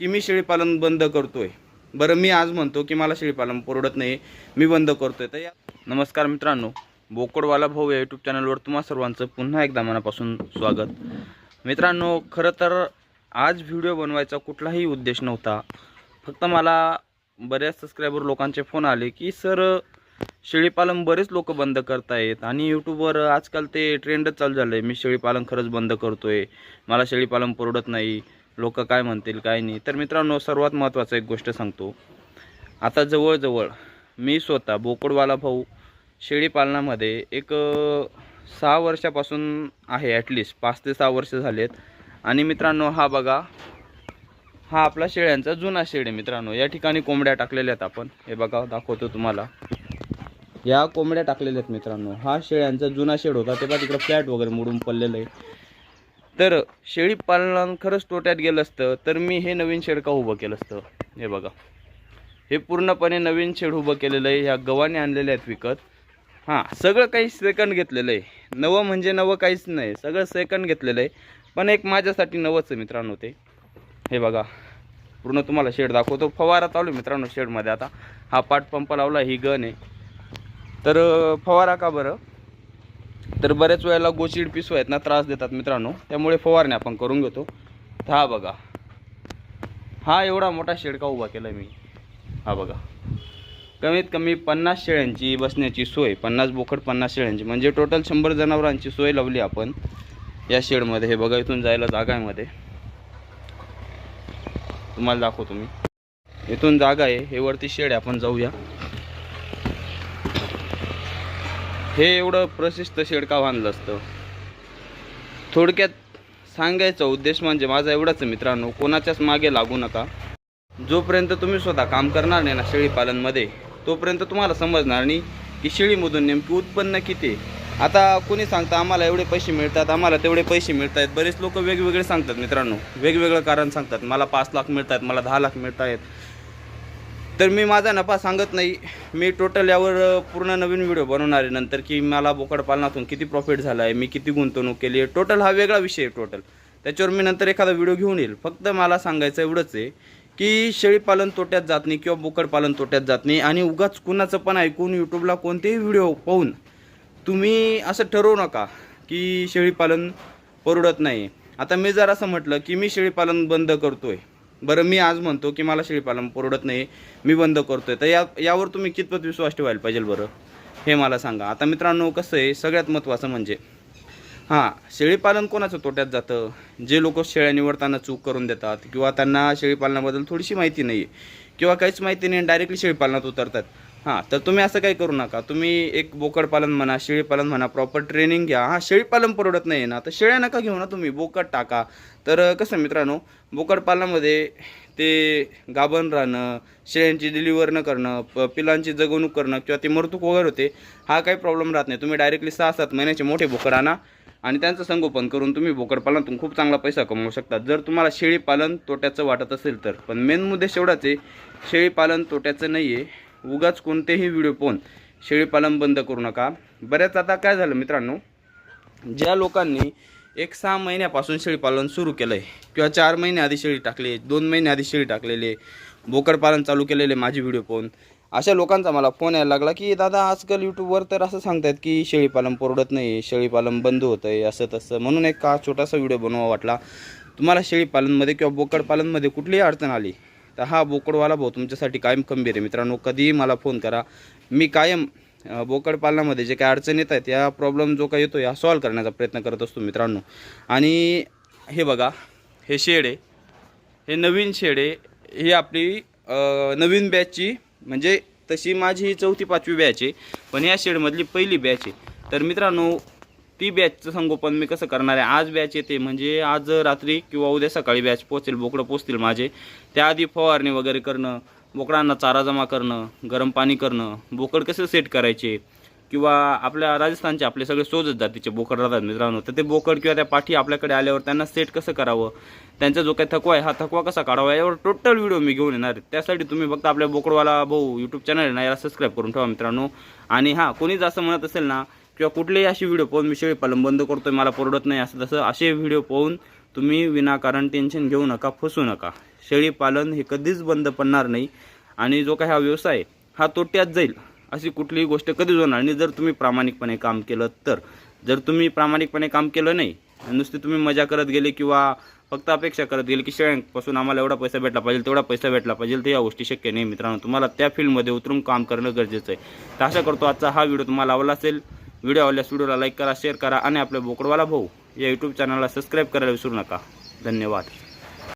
की मी शेळीपालन बंद करतोय. बरं मी आज म्हणतो की मला शेळीपालन परवडत नाही मी बंद करतोय. तर या नमस्कार मित्रांनो बोकडवाला भाऊ या यूट्यूब चॅनलवर तुम्हा सर्वांचं पुन्हा एकदा मनापासून स्वागत. मित्रांनो खरं तर आज व्हिडिओ बनवायचा कुठलाही उद्देश नव्हता. फक्त मला बऱ्याच सबस्क्रायबर लोकांचे फोन आले की सर शेळीपालन बरेच लोक बंद करतायत आणि यूट्यूबवर आजकाल ते ट्रेंडच चालू झालं आहे मी शेळीपालन खरंच बंद करतोय. मला शेळीपालन परवडत नाही. लोक काय म्हणतील काय नाही. तर मित्रांनो सर्वात महत्त्वाचं एक गोष्ट सांगतो. आता जवळजवळ मी स्वतः बोकडवाला भाऊ शेळीपालनामध्ये एक सहा वर्षापासून आहे ॲटलिस्ट पाच ते सहा वर्ष झालेत. आणि मित्रांनो हा बघा हा आपला शेळ्यांचा जुना शेड आहे मित्रांनो. या ठिकाणी कोंबड्या टाकलेल्या आहेत आपण. हे बघा दाखवतो तुम्हाला. या कोंबड्या टाकलेल्या आहेत मित्रांनो. हा शेळ्यांचा जुना शेड होता. तेव्हा तिकडं फ्लॅट वगैरे मोडून पडलेलं आहे. तर शेळी पालन खरंच तोट्यात गेलं असतं तर मी हे नवीन शेड का उभं केलं असतं. हे बघा. हे पूर्णपणे नवीन शेड उभं केलेलं आहे. ह्या गव्हाने आणलेले आहेत विकत. हां सगळं काही सेकंड घेतलेलं आहे. नवं म्हणजे नवं काहीच नाही. सगळं सेकंड घेतलेलं आहे. पण एक माझ्यासाठी नवंच आहे मित्रांनो ते. हे बघा. पूर्ण तुम्हाला शेड दाखवतो. फवारा चालू आहे मित्रांनो शेडमध्ये आता. हा पाटपंप लावला ही गन आहे. तर फवारा का बरं? तर बऱ्याच वेळेला गोचिड पिसू आहेत ना त्रास देतात मित्रांनो. त्यामुळे फवारणी आपण करून घेतो. हा बघा. हा एवढा मोठा शेड का उभा केला मी. हा बघा. कमीत कमी पन्नास शेळ्यांची बसण्याची सोय पन्नास बोकड पन्नास शेळ्यांची. म्हणजे टोटल शंभर जनावरांची सोय लावली आपण या शेडमध्ये. हे बघा इथून जायला जागा आहे मध्ये. तुम्हाला दाखवतो मी. इथून जागा आहे. हे वरती शेड आहे. आपण जाऊया. हे एवढं प्रशिस्त शेड का बांधलं असतं. थोडक्यात सांगायचा उद्देश म्हणजे माझा एवढाच मित्रांनो कोणाच्याच मागे लागू नका. जोपर्यंत तुम्ही स्वतः काम करणार नाही ना शेळीपालनमध्ये तोपर्यंत तुम्हाला समजणार नाही की शेळीमधून नेमकी उत्पन्न किती आता कोणी सांगतं आम्हाला एवढे पैसे मिळतात आम्हाला तेवढे पैसे मिळत आहेत बरेच लोक वेगवेगळे सांगतात मित्रांनो. वेगवेगळं कारण सांगतात मला पाच लाख मिळत आहेत मला दहा लाख मिळत आहेत तर मी माझा नफा सांगत नाही. मी टोटल यावर पूर्ण नवीन व्हिडिओ बनवणार आहे. नंतर की मला बोकड पालनातून किती प्रॉफिट झाला आहे मी किती गुंतवणूक केली आहे. टोटल हा वेगळा विषय आहे टोटल त्याच्यावर मी नंतर एखादा व्हिडिओ घेऊन येईल. फक्त मला सांगायचं एवढंच आहे की शेळीपालन तोट्यात जात नाही किंवा बोकड पालन तोट्यात जात नाही. आणि उगाच कुणाचं पण ऐकून यूट्यूबला कोणतेही व्हिडिओ पाहून तुम्ही असं ठरवू नका की शेळीपालन परवडत नाही. आता मी जर असं म्हटलं की मी शेळीपालन बंद करतो आहे बरं मी आज म्हणतो की मला शेळीपालन परवडत नाही मी बंद करतोय. तर या यावर तुम्ही कितपत विश्वास ठेवायला पाहिजे बरं? हे मला सांगा. आता मित्रांनो कसं आहे सगळ्यात महत्त्वाचं म्हणजे हां शेळीपालन कोणाचं तोट्यात जातं? जे लोक शेळ्या निवडताना चूक करून देतात किंवा त्यांना शेळीपालनाबद्दल थोडीशी माहिती नाही आहे किंवा काहीच माहिती नाही डायरेक्टली शेळीपालनात उतरतात. हां तर तुम्ही असं काही करू नका. तुम्ही एक बोकडपालन म्हणा शेळीपालन म्हणा प्रॉपर ट्रेनिंग घ्या. हां शेळीपालन परवडत नाही ना. तर शेळ्या नका घेऊ ना तुम्ही बोकड टाका. तर कसं मित्रांनो बोकडपालनामध्ये ते गाभण राहणं शेळ्यांची डिलिव्हर न करणं प पिलांची जगवणूक करणं किंवा ते मरतूक वगैरे होते हा काही प्रॉब्लेम राहत नाही. तुम्ही डायरेक्टली सहा सात महिन्याचे मोठे बोकड आणा आणि त्यांचं संगोपन करून तुम्ही बोकडपालनातून खूप चांगला पैसा कमवू शकता. जर तुम्हाला शेळीपालन तोट्याचं वाटत असेल तर. पण मेन मुद्दे एवढाच आहे शेळीपालन तोट्याचं नाही आहे उगाच कोणतेही व्हिडिओ पाहून शेळीपालन बंद करू नका. बऱ्याच आता काय झालं मित्रांनो? ज्या लोकांनी एक सहा महिन्यापासून शेळीपालन सुरू केलं आहे किंवा चार महिने आधी शेळी टाकली दोन महिने आधी शेळी टाकलेले बोकडपालन चालू केलेले माझे व्हिडिओ पाहून अशा लोकांचा मला फोन यायला लागला की दादा आजकाल यूट्यूबवर तर असं सांगतात की शेळीपालन परवडत नाही शेळीपालन बंद होतं आहे असं तसं. म्हणून एक का छोटासा व्हिडिओ बनवा वाटला. तुम्हाला शेळीपालनमध्ये किंवा बोकडपालनमध्ये कुठलीही अडचण आली तर हा बोकडवाला भाऊ तुमच्यासाठी कायम खंबीर आहे. मित्रांनो कधीही मला फोन करा. मी कायम बोकड पालनामध्ये जे काही अडचण येत आहेत या प्रॉब्लेम जो काही येतो या सॉल्व करण्याचा प्रयत्न करत असतो मित्रांनो. आणि हे बघा हे शेड आहे. हे नवीन शेड आहे. ही आपली नवीन बॅचची म्हणजे तशी माझी ही चौथी पाचवी बॅच आहे. पण या शेडमधली पहिली बॅच आहे. तर मित्रांनो ती बॅचचं संगोपन मी कसं करणार आहे? आज बॅच येते म्हणजे आज रात्री किंवा उद्या सकाळी बॅच पोचेल बोकडं पोचतील माझे. त्याआधी फवारणी वगैरे करणं बोकडांना चारा जमा करणं गरम पाणी करणं बोकड कसे सेट करायचे? किंवा आपल्या राजस्थानचे आपले सगळे सोजत जातीचे बोकड राहतात मित्रांनो. तर ते बोकड किंवा त्या पाठी आपल्याकडे आल्यावर त्यांना सेट कसं करावं? त्यांचा जो काही थकवा आहे हा थकवा कसा काढावा? यावर टोटल व्हिडिओ मी घेऊन येणार आहे. त्यासाठी तुम्ही फक्त आपल्या बोकडवाला भाऊ यूट्यूब चॅनल आहे ना याला सबस्क्राईब करून ठेवा मित्रांनो. आणि हां कोणीच असं म्हणत असेल ना किंवा कुठलेही असे व्हिडिओ पाहून मी शेळीपालन बंद करतोय मला परवडत नाही असं तसं असे व्हिडिओ पाहून तुम्ही विनाकारण टेन्शन घेऊ नका फसू नका. शेळी पालन हे कधीच बंद पडणार नाही आणि जो काही हा व्यवसाय हा तोट्यात जाईल अशी कुठलीही गोष्ट कधीच होणार आणि जर तुम्ही प्रामाणिकपणे काम केलं तर जर तुम्ही प्रामाणिकपणे काम केलं नाही आणि नुसते तुम्ही मजा करत गेले किंवा फक्त अपेक्षा करत गेले की शेळ्यांपासून आम्हाला एवढा पैसा भेटला पाहिजे तेवढा पैसा भेटला पाहिजे तर या गोष्टी शक्य नाही मित्रांनो. तुम्हाला त्या फील्डमध्ये उतरून काम करणं गरजेचं आहे. तर आशा करतो आजचा हा व्हिडिओ तुम्हाला आवडला असेल. व्हिडिओ आवडल्यास व्हिडिओला लाईक करा शेअर करा आणि आपल्या बोकडवाला भाऊ या यूट्यूब चॅनलला सबस्क्राईब करायला विसरू नका. धन्यवाद.